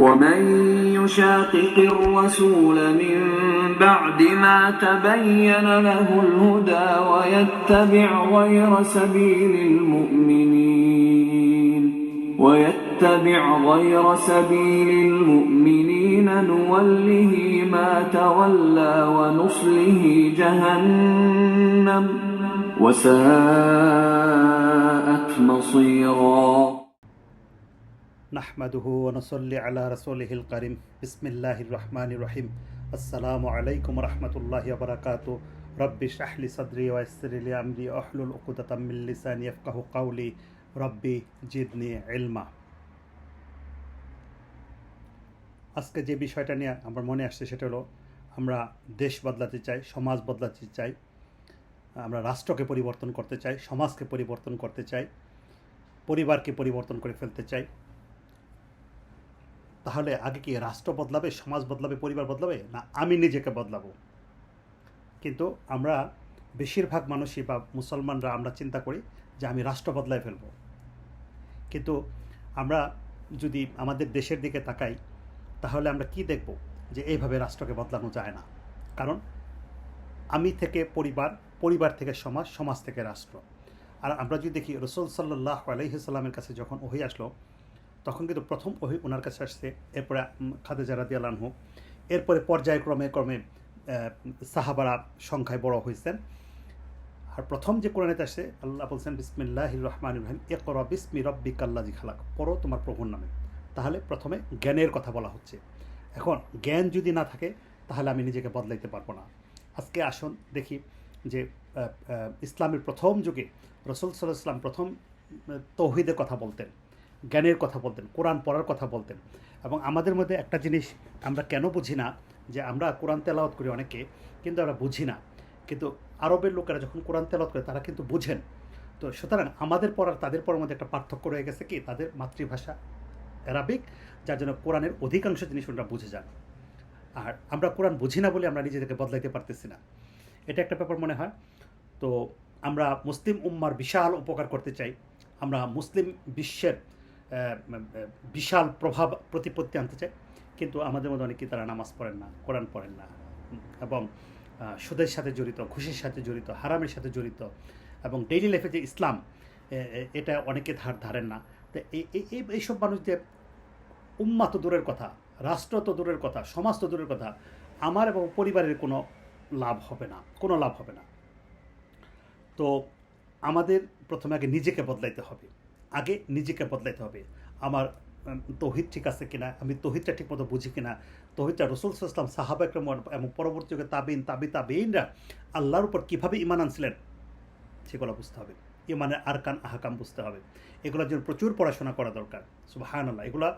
ومن يشاقق الرسول من بعد ما تبين له الهدى ويتبع غير سبيل المؤمنين ويتبع غير سبيل المؤمنين نوله ما تولى ونصله جهنم وساءت مصيرا নাহমাদুহু ওনসল্লি আলা রসুলহিল করিম। বিসমিল্লাহির রহমান রহিম। আসসালামু আলাইকুম রহমতুল্লাহ বারাকাত রব্বি শাহলি সদরি ওয়াসরিলি আমরি অহলুল উকুদাতাম মিন লিসানি ইয়াফকাহু কাউলি রব্বি, জিদনি ইলমা। আজকে যে বিষয়টা নিয়ে আমার মনে আসছে সেটা হলো, আমরা দেশ বদলাতে চাই, সমাজ বদলাতে চাই, আমরা রাষ্ট্রকে পরিবর্তন করতে চাই, সমাজকে পরিবর্তন করতে চাই, পরিবারকে পরিবর্তন করে ফেলতে চাই। তাহলে আগে কি রাষ্ট্র বদলাবে, সমাজ বদলাবে, পরিবার বদলাবে? না, আমি নিজেকে বদলাবো। কিন্তু আমরা বেশিরভাগ মানুষই বা মুসলমানরা আমরা চিন্তা করি যে আমি রাষ্ট্র বদলায় ফেলব। কিন্তু আমরা যদি আমাদের দেশের দিকে তাকাই, তাহলে আমরা কি দেখব যে এইভাবে রাষ্ট্রকে বদলানো যায় না? কারণ আমি থেকে পরিবার পরিবার থেকে সমাজ সমাজ থেকে রাষ্ট্র। আর আমরা যদি দেখি, রসুল সাল্লাহ আলহিসাল্লামের কাছে যখন ওহি আসলো তখন কিন্তু প্রথম ওহি ওনার কাছে আসছে। এরপরে উম, খাদেজা রাদি আল্লাহ এরপরে পর্যায়ক্রমে ক্রমে সাহাবারা সংখ্যায় বড় হয়েছেন আর প্রথম যে কোরআনেতে আসছে আল্লাহ বলছেন বিসমিল্লাহ রহমান রহিম এ কর বিসমি রব্বি কাল্লাজি খালাক। পড়ো তোমার প্রভুর নামে। তাহলে প্রথমে জ্ঞানের কথা বলা হচ্ছে। এখন জ্ঞান যদি না থাকে তাহলে আমি নিজেকে বদলাইতে পারব না। আজকে আসুন দেখি যে ইসলামের প্রথম যুগে রসুল সাল্লাহ ইসলাম প্রথম তৌহিদের কথা বলতেন। জ্ঞানের কথা বলতেন, কোরআন পড়ার কথা বলতেন। এবং আমাদের মধ্যে একটা জিনিস আমরা কেন বুঝি না, যে আমরা কোরআন তেলাওয়াত করি অনেকে, কিন্তু আমরা বুঝি না। কিন্তু আরবের লোকেরা যখন কোরআন তেলাওয়াত করে, তারা কিন্তু বুঝেন। তো সুতরাং আমাদের পড়ার, তাদের পড়ার মধ্যে একটা পার্থক্য রয়ে গেছে কি? তাদের মাতৃভাষা অ্যারাবিক, যার জন্য কোরআনের অধিকাংশ জিনিস ওনারা বুঝে যান। আর আমরা কোরআন বুঝি না বলে আমরা নিজেদেরকে বদলাইতে পারতেছি না। এটা একটা ব্যাপার মনে হয়। তো আমরা মুসলিম উম্মার বিশাল উপকার করতে চাই। আমরা মুসলিম বিশ্বের বিশাল প্রভাব প্রতিপত্তি আনতে চায়। কিন্তু আমাদের মধ্যে অনেকেই তারা নামাজ পড়েন না, কোরআন পড়েন না এবং সুদের সাথে জড়িত খুশির সাথে জড়িত, হারামের সাথে জড়িত, এবং ডেইলি লাইফে যে ইসলাম এটা অনেকে ধার ধারেন না। তো এই এই- এই এইসব মানুষ যে উম্মা তো দূরের কথা, রাষ্ট্র তো দূরের কথা, সমাজ তো দূরের কথা, আমার এবং পরিবারের কোনো লাভ হবে না, কোনো লাভ হবে না। তো আমাদের প্রথমে আগে নিজেকে বদলাইতে হবে। আগে নিজেকে বদলাইতে হবে। আমার তৌহিদ ঠিক আছে কিনা, আমি তৌহিদটা ঠিক মতো বুঝি কিনা, তহিদটা রসুল ইসলাম সাহাবাকরম এবং পরবর্তী যুগে তাবিন, তাবি তাবিনরা আল্লাহর উপর কীভাবে ইমান আনছিলেন, সেগুলো বুঝতে হবে। ইমানের আরকান, আহাকাম বুঝতে হবে। এগুলোর জন্য প্রচুর পড়াশোনা করা দরকার। সুবাহান আল্লাহ এগুলো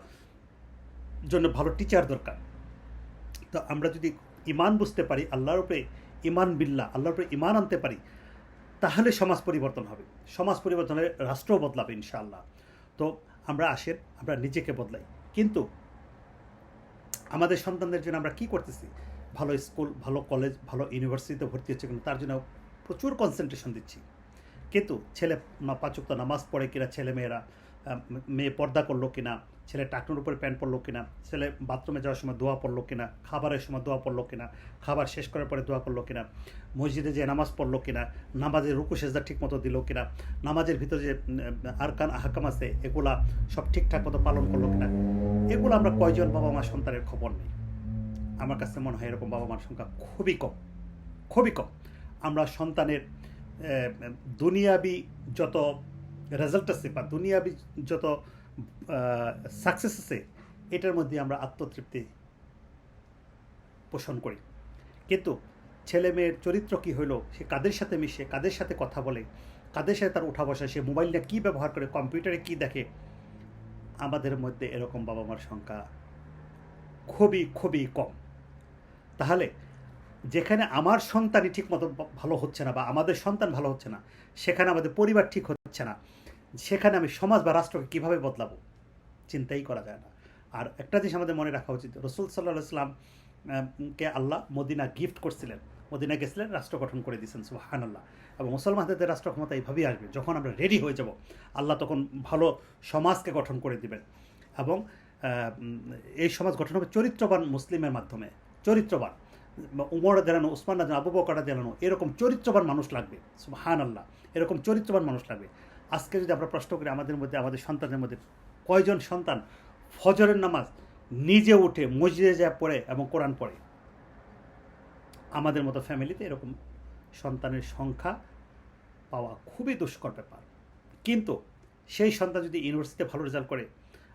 জন্য ভালো টিচার দরকার। তো আমরা যদি ইমান বুঝতে পারি, আল্লাহর উপরে ইমান বিল্লাহ, আল্লাহর উপরে ইমান আনতে পারি তাহলে সমাজ পরিবর্তন হবে। সমাজ পরিবর্তনের রাষ্ট্র বদলাবে ইনশাআল্লাহ। তো আমরা আসেন আমরা নিজেকে বদলাই। কিন্তু আমাদের সন্তানদের জন্য আমরা কি করতেছি? ভালো স্কুল ভালো কলেজ ভালো ইউনিভার্সিটিতে ভর্তি হচ্ছে কিন্তু তার জন্য প্রচুর কনসেন্ট্রেশন দিচ্ছি। কিন্তু ছেলে পাচক নামাজ পড়ে কিনা ছেলে মেয়েরা আহ, মেয়ে পর্দা করল কিনা, ছেলে টাকনুর উপরে প্যান্ট পরলো কিনা, ছেলে বাথরুমে যাওয়ার সময় দোয়া পড়ল কিনা, খাবারের সময় দোয়া পড়ল কিনা, খাবার শেষ করার পরে দোয়া করল কিনা, মসজিদে যে নামাজ পড়ল কিনা, নামাজের রুকু সেজদা ঠিক মতো দিল কিনা, নামাজের ভিতরে যে আরকান আহকাম আছে, এগুলা সব ঠিকঠাক মতো পালন করল কিনা, এগুলো আমরা কয়জন বাবা মা সন্তানের খবর নেই। আমার কাছে মনে হয় এরকম বাবা মার সংখ্যা খুবই কম খুবই কম। আমরা সন্তানের দুনিয়াবি যত রেজাল্ট আছে বা দুনিয়াবি যত সাকসেস আছে, এটার মধ্যে আমরা আত্মতৃপ্তি পোষণ করি। কিন্তু ছেলে মেয়ের চরিত্র কী হইল, সে কাদের সাথে মিশে, কাদের সাথে কথা বলে, কাদের সাথে তার উঠা বসা, সে মোবাইল নিয়ে কী ব্যবহার করে, কম্পিউটারে কী দেখে, আমাদের মধ্যে এরকম বাবা মার সংখ্যা খুবই খুবই কম। তাহলে যেখানে আমার সন্তানই ঠিক মতো ভালো হচ্ছে না বা আমাদের সন্তান ভালো হচ্ছে না, সেখানে আমাদের পরিবার ঠিক হচ্ছে না, সেখানে আমি সমাজ বা রাষ্ট্রকে কীভাবে বদলাবো? চিন্তাই করা যায় না। আর একটা জিনিস আমাদের মনে রাখা উচিত, রসুল সাল্লাহ ইসলাম কে আল্লাহ মদিনা গিফট করছিলেন, মদিনা গেছিলেন, রাষ্ট্র গঠন করে দিয়েছেন সুহান আল্লাহ এবং মুসলমানদের রাষ্ট্র ক্ষমতা এইভাবেই আসবে, যখন আমরা রেডি হয়ে যাব, আল্লাহ তখন ভালো সমাজকে গঠন করে দিবেন। এবং এই সমাজ গঠন হবে চরিত্রবান মুসলিমের মাধ্যমে, চরিত্রবান। উমর দেলানো উসমান দেলানো আবু বকরা দেলানো এরকম চরিত্রবান মানুষ লাগবে। হান আল্লাহ এরকম চরিত্রবান মানুষ লাগবে। আজকে যদি আমরা প্রশ্ন করি আমাদের মধ্যে, আমাদের সন্তানের মধ্যে, কয়জন সন্তান ফজরের নামাজ নিজে উঠে মসজিদে যায় পড়ে এবং কোরআন পড়ে? আমাদের মতো ফ্যামিলিতে এরকম সন্তানের সংখ্যা পাওয়া খুবই দুষ্কর ব্যাপার। কিন্তু সেই সন্তান যদি ইউনিভার্সিটিতে ভালো রেজাল্ট করে,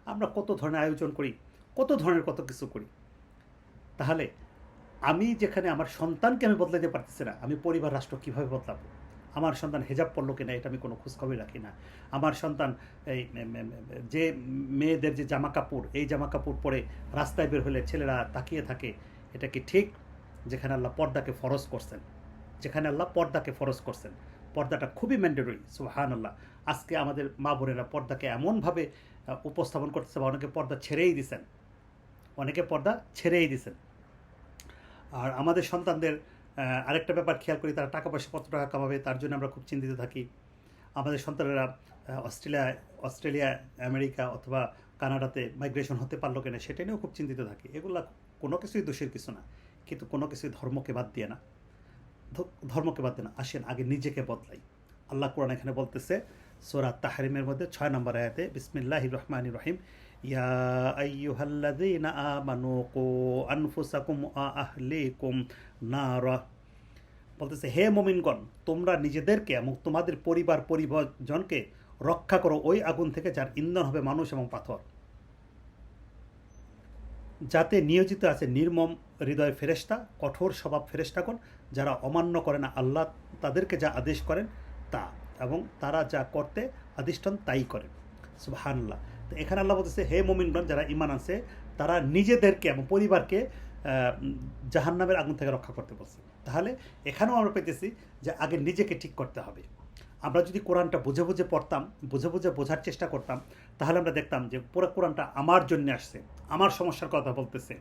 আমরা কত ধরনের আয়োজন করি, কত ধরনের কত কিছু করি, তাহলে আমি যেখানে আমার সন্তানকে আমি বদলাতে পারতেছি না, আমি পরিবার, রাষ্ট্র কীভাবে বদলাবো? আমার সন্তান হেজাব পড়ল কিনা, এটা আমি কোনো খোঁজখবর রাখি না। আমার সন্তান এই যে মেয়েদের যে জামা কাপড়, এই জামা কাপড় পরে রাস্তায় বের হলে ছেলেরা তাকিয়ে থাকে, এটা কি ঠিক? যেখানে আল্লাহ পর্দাকে ফরজ করছেন। যেখানে আল্লাহ পর্দাকে ফরজ করছেন। পর্দাটা খুবই ম্যান্ডেটরি সুহান আল্লাহ আজকে আমাদের মা বোনেরা পর্দাকে এমনভাবে উপস্থাপন করতেছে বা অনেকে পর্দা ছেড়েই দিছেন। অনেকে পর্দা ছেড়েই দিছেন। আর আমাদের সন্তানদের আরেকটা ব্যাপার খেয়াল করি, তারা টাকা পয়সা কত টাকা কামাবে, তার জন্য আমরা খুব চিন্তিত থাকি। আমাদের সন্তানেরা অস্ট্রেলিয়া অস্ট্রেলিয়া, আমেরিকা অথবা কানাডাতে মাইগ্রেশন হতে পারল কিনা সেটা নিয়েও খুব চিন্তিত থাকি। এগুলা কোনো কিছুই দোষের কিছু না, কিন্তু কোনো কিছুই ধর্মকে বাদ দিয়ে না। ধর্মকে বাদ দিয়ে না, আসেন, আগে নিজেকে বদলাই। আল্লাহ কোরআন এখানে বলতেছে, সোরা তাহারিমের মধ্যে ছয় নম্বর আয়াতে বিসমিল্লাহ রহমান রহিম ইয়া আইয়ুহাল্লাযীনা আমানু কু আনফুসাকুম ওয়া আহলিকুম নারা বলতেছে, হে মোমিনগণ, তোমরা নিজেদেরকে এবং তোমাদের পরিবার পরিজনকে রক্ষা করো ওই আগুন থেকে যার ইন্ধন হবে মানুষ এবং পাথর। যাতে নিয়োজিত আছে নির্মম হৃদয় ফেরেশতা, কঠোর স্বভাব ফেরেশতাগণ, যারা অমান্য করে না আল্লাহ তাদেরকে যা আদেশ করেন তা, এবং তারা যা করতে আদিষ্টন তাই করেন। সুবহানাল্লাহ। তো এখানে আল্লাহ বলতেছে, হে মোমিনগণ, যারা ইমান আছে তারা নিজেদেরকে এবং পরিবারকে জাহান্নামের আগুন থেকে রক্ষা করতে বলছে। তাহলে এখানেও আমরা পেতেছি যে আগে নিজেকে ঠিক করতে হবে। আমরা যদি কোরআনটা বুঝে বুঝে পড়তাম, বুঝে বুঝে বোঝার চেষ্টা করতাম, তাহলে আমরা দেখতাম যে পুরো কোরআনটা আমার জন্য আসছে, আমার সমস্যার কথা বলতেছে।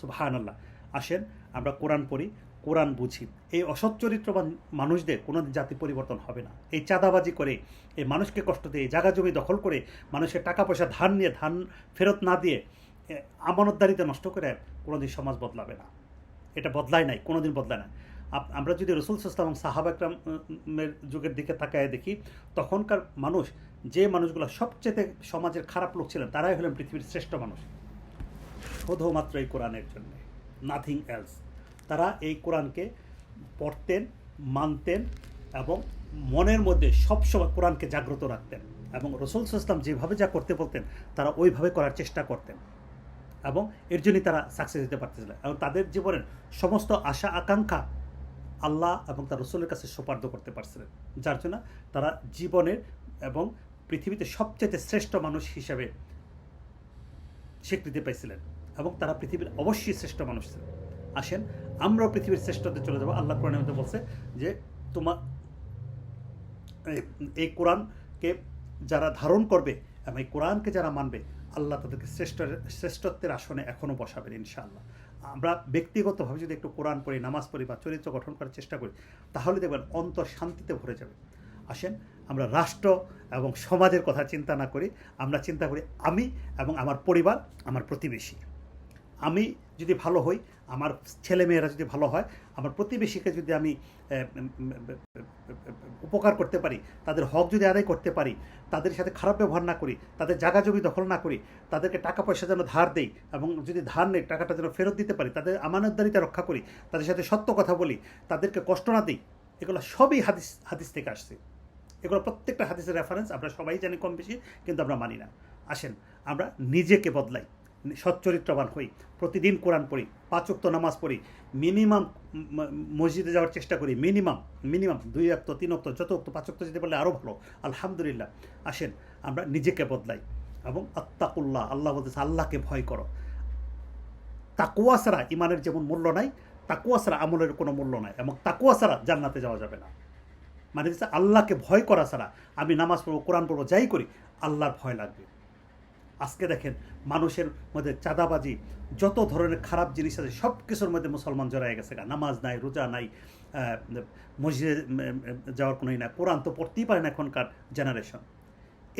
সুবহান আল্লাহ আসেন, আমরা কোরআন পড়ি কোরআন বুঝি। এই অসৎ চরিত্রবান মানুষদের কোনো জাতি পরিবর্তন হবে না। এই চাঁদাবাজি করে, এই মানুষকে কষ্ট দিয়ে জায়গা জমি দখল করে, মানুষের টাকা পয়সা ধান নিয়ে, ধান ফেরত না দিয়ে আমানতদারিতে নষ্ট করে কোনোদিন সমাজ বদলাবে না। এটা বদলায় নাই, কোনোদিন বদলায় না আমরা যদি রসুল সাল্লাম সাহাবা একরামের যুগের দিকে তাকায় দেখি, তখনকার মানুষ যে মানুষগুলো সবচেয়ে সমাজের খারাপ লোক ছিলেন, তারাই হলেন পৃথিবীর শ্রেষ্ঠ মানুষ। শুধুমাত্র এই কোরআনের জন্য নাথিং এলস তারা এই কোরআনকে পড়তেন, মানতেন এবং মনের মধ্যে সবসময় কোরআনকে জাগ্রত রাখতেন এবং রসুল সাল্লাম যেভাবে যা করতে বলতেন, তারা ওইভাবে করার চেষ্টা করতেন এবং এর জন্যই তারা সাকসেস দিতে পারতেছিলেন এবং তাদের জীবনের সমস্ত আশা, আকাঙ্ক্ষা আল্লাহ এবং তার রসুলের কাছে সোপার্দ করতে পারছিলেন। যার জন্য তারা জীবনের এবং পৃথিবীতে সবচেয়ে শ্রেষ্ঠ মানুষ হিসেবে স্বীকৃতি পাইছিলেন এবং তারা পৃথিবীর অবশ্যই শ্রেষ্ঠ মানুষ ছিলেন। আসেন আমরাও পৃথিবীর শ্রেষ্ঠতে চলে যাব। আল্লাহ কোরআনের মধ্যে বলছে যে তোমার এই- এই কোরআনকে যারা ধারণ করবে এবং এই কোরআনকে যারা মানবে, আল্লাহ তাদেরকে শ্রেষ্ঠ শ্রেষ্ঠত্বের আসনে এখনও বসাবেন ইনশাআল্লাহ। আমরা ব্যক্তিগতভাবে যদি একটু কোরআন পড়ি, নামাজ পড়ি বা চরিত্র গঠন করার চেষ্টা করি, তাহলে দেখবেন অন্তর শান্তিতে ভরে যাবে। আসেন, আমরা রাষ্ট্র এবং সমাজের কথা চিন্তা না করি, আমরা চিন্তা করি আমি এবং আমার পরিবার, আমার প্রতিবেশী। আমি যদি ভালো হই, আমার ছেলে মেয়েরা যদি ভালো হয়, আমার প্রতিবেশীকে যদি আমি উপকার করতে পারি, তাদের হক যদি আদায় করতে পারি, তাদের সাথে খারাপ ব্যবহার না করি, তাদের জায়গা জমি দখল না করি, তাদেরকে টাকা পয়সা যেন ধার দেই এবং যদি ধার নেই, টাকাটা যেন ফেরত দিতে পারি, তাদের আমানতদারিতা রক্ষা করি, তাদের সাথে সত্য কথা বলি, তাদেরকে কষ্ট না দিই, এগুলো সবই হাদিস হাদিস থেকে আসছে। এগুলো প্রত্যেকটা হাদিসের রেফারেন্স আমরা সবাই জানি কম বেশি, কিন্তু আমরা মানি না। আসেন, আমরা নিজেকে বদলাই। সচ্চরিত্রবান হই। প্রতিদিন কোরআন পড়ি পাঁচক্ত নামাজ পড়ি, মিনিমাম মসজিদে যাওয়ার চেষ্টা করি, মিনিমাম মিনিমাম দুই অক্ত তিন অক্ত যত অক্ত পাঁচ অক্ত যেতে পারলে আরও ভালো। আলহামদুলিল্লাহ। আসেন, আমরা নিজেকে বদলাই এবং আত্তাকুল্লাহ, আল্লাহ বলতেছে, আল্লাহকে ভয় করো। তাকুয়া ছাড়া ইমানের যেমন মূল্য নাই, তাকুয়া ছাড়া আমলের কোনো মূল্য নাই এবং তাকুয়া ছাড়া জান্নাতে যাওয়া যাবে না। মানে আল্লাহকে ভয় করা ছাড়া আমি নামাজ পড়ব, কোরআন পড়ব, যাই করি, আল্লাহর ভয় লাগবে। আজকে দেখেন মানুষের মধ্যে চাঁদাবাজি, যত ধরনের খারাপ জিনিস আছে সব কিছুর মধ্যে মুসলমান জড়াই গেছে গা। নামাজ নাই, রোজা নাই মসজিদে যাওয়ার কোনোই না কোরআন তো পড়তেই পারে না এখনকার জেনারেশন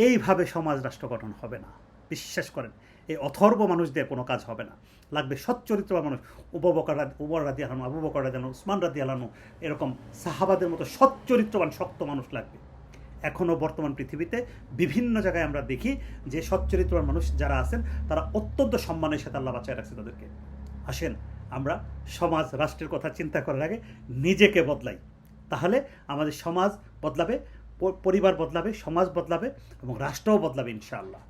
এইভাবে সমাজ রাষ্ট্র গঠন হবে না। বিশ্বাস করেন, এই অথর্ব মানুষ দিয়ে কোনো কাজ হবে না। লাগবে সচ্চরিত্র মানুষ। উপবকর উমর রাদি আলানো আবু বকর রাদি আলানো উসমান রাদি আলানো এরকম সাহাবাদের মতো সচ্চরিত্রবান, শক্ত মানুষ লাগবে। এখনও বর্তমান পৃথিবীতে বিভিন্ন জায়গায় আমরা দেখি যে সচ্চরিত্র মানুষ যারা আছেন, তারা অত্যন্ত সম্মানের সাথে আল্লাহ বাঁচায় রাখছে তাদেরকে। আসেন, আমরা সমাজ, রাষ্ট্রের কথা চিন্তা করার আগে নিজেকে বদলাই। তাহলে আমাদের সমাজ বদলাবে পরিবার বদলাবে, সমাজ বদলাবে এবং রাষ্ট্রও বদলাবে ইনশাআল্লাহ।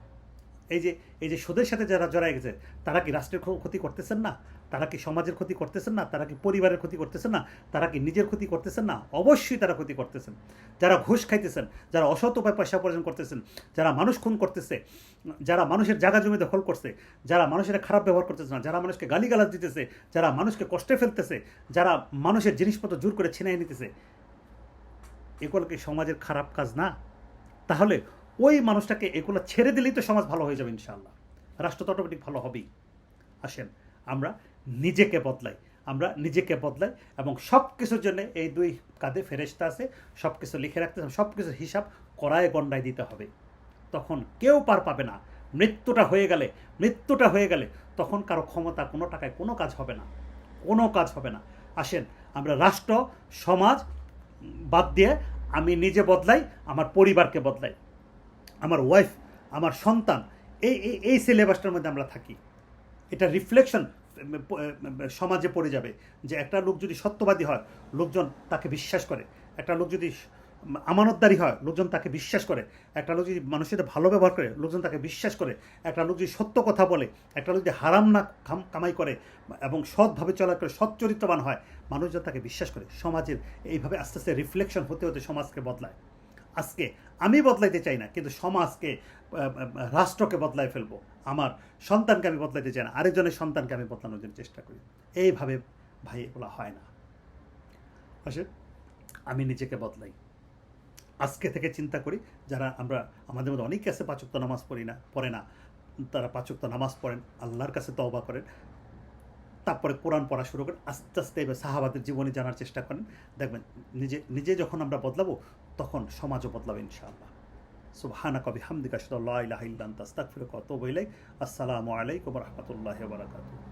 এই যে এই যে সুদের সাথে যারা জড়াই গেছে, তারা কি রাষ্ট্রের ক্ষতি করতেছেন না? তারা কি সমাজের ক্ষতি করতেছেন না? তারা কি পরিবারের ক্ষতি করতেছেন না? তারা কি নিজের ক্ষতি করতেছেন না? অবশ্যই তারা ক্ষতি করতেছেন। যারা ঘুষ খাইতেছেন, যারা অসৎ উপায় পয়সা উপার্জন করতেছেন, যারা মানুষ খুন করতেছে, যারা মানুষের জায়গা জমি দখল করছে, যারা মানুষের খারাপ ব্যবহার করতেছে না, যারা মানুষকে গালিগালাজ দিতেছে, যারা মানুষকে কষ্টে ফেলতেছে, যারা মানুষের জিনিসপত্র জোর করে ছিনাই নিতেছে, এগুলো কি সমাজের খারাপ কাজ না? তাহলে ওই মানুষটাকে এগুলো ছেড়ে দিলেই তো সমাজ ভালো হয়ে যাবে, ইনশাআল্লাহ। রাষ্ট্র তো অটোমেটিক ভালো হবেই। আসেন, আমরা নিজেকে বদলাই, আমরা নিজেকে বদলাই এবং সব কিছুর জন্য এই দুই কাঁধে ফেরেস্তা আছে সব কিছু লিখে রাখতে সব কিছুর হিসাব করায় গণ্ডায় দিতে হবে। তখন কেউ পার পাবে না। মৃত্যুটা হয়ে গেলে, মৃত্যুটা হয়ে গেলে তখন কারও ক্ষমতা কোনো টাকায় কোনো কাজ হবে না, কোনো কাজ হবে না। আসেন, আমরা রাষ্ট্র, সমাজ বাদ দিয়ে আমি নিজে বদলাই, আমার পরিবারকে বদলাই। আমার ওয়াইফ আমার সন্তান, এই, এই- সিলেবাসটার মধ্যে আমরা থাকি। এটা রিফ্লেকশন সমাজে পড়ে যাবে যে একটা লোক যদি সত্যবাদী হয়, লোকজন তাকে বিশ্বাস করে। একটা লোক যদি আমানতদারি হয়, লোকজন তাকে বিশ্বাস করে। একটা লোক যদি মানুষের ভালো ব্যবহার করে, লোকজন তাকে বিশ্বাস করে। একটা লোক যদি সত্য কথা বলে, একটা লোক যদি হারাম না কামাই করে এবং সৎভাবে চলা করে সৎ চরিত্রবান হয়, মানুষজন তাকে বিশ্বাস করে। সমাজের এইভাবে আস্তে আস্তে রিফ্লেকশন হতে হতে সমাজকে বদলায়। আজকে আমি বদলাইতে চাই না, কিন্তু সমাজকে রাষ্ট্রকে বদলাই ফেলব। আমার সন্তানকে আমি বদলাইতে চাই না, আরেকজনের সন্তানকে আমি বদলানোর জন্য চেষ্টা করি। এইভাবে ভাই এগুলো হয় না। আসে আমি নিজেকে বদলাই। আজকে থেকে চিন্তা করি, যারা আমরা, আমাদের মধ্যে অনেকে আছে পাচক্ত নামাজ পড়ি না, পড়ে না, তারা পাচক্ত নামাজ পড়েন, আল্লাহর কাছে তওবা করেন, তারপরে কোরআন পড়া শুরু করেন, আস্তে আস্তে এবার সাহাবাদের জীবনী জানার চেষ্টা করেন। দেখবেন, নিজে নিজে যখন আমরা বদলাবো তখন সমাজও বদলাবে ইনশাআল্লাহ। সুবহানা কবি হামদিকা শুধু আল্লাহ ইলাহা ইল্লা আনতা, আস্তাগফিরুকা ওয়া আতুবু ইলাইক। আসসালামু আলাইকুম রাহমাতুল্লাহি বারাকাতুহু।